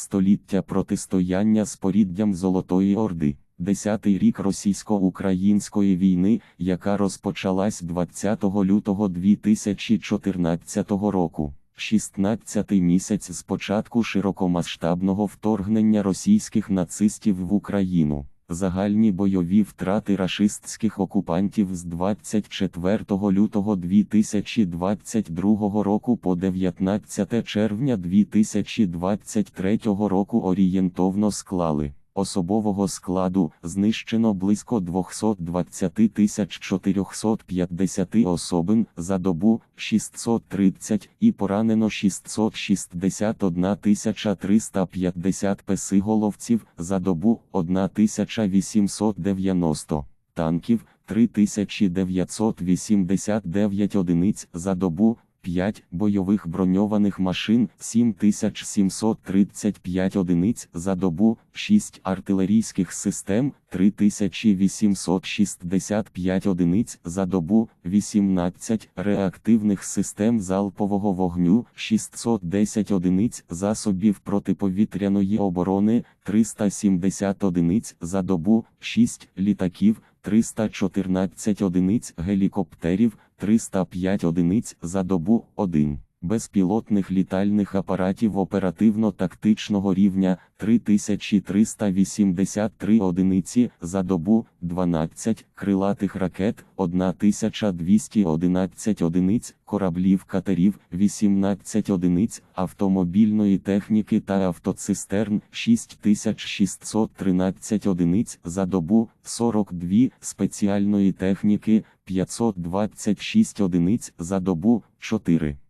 Століття протистояння з поріддям Золотої Орди. Десятий рік російсько-української війни, яка розпочалась 20 лютого 2014 року. 16-й місяць з початку широкомасштабного вторгнення російських нацистів в Україну. Загальні бойові втрати рашистських окупантів з 24 лютого 2022 року по 19 червня 2023 року орієнтовно склали. Особового складу знищено близько 220 тисяч 450 особин за добу 630 і поранено 661 тисяча 350 песиголовців за добу 1890 танків 3989 одиниць за добу 5 бойових броньованих машин 7735 одиниць за добу, 6 артилерійських систем 3865 одиниць за добу, 18 реактивних систем залпового вогню 610 одиниць засобів протиповітряної оборони 370 одиниць за добу, 6 літаків 314 одиниць гелікоптерів, 305 одиниць за добу 1. Безпілотних літальних апаратів оперативно-тактичного рівня 3383 одиниці за добу 12 крилатих ракет 1211 одиниць кораблів катерів 18 одиниць автомобільної техніки та автоцистерн 6613 одиниць за добу 42 спеціальної техніки 526 одиниць за добу 4.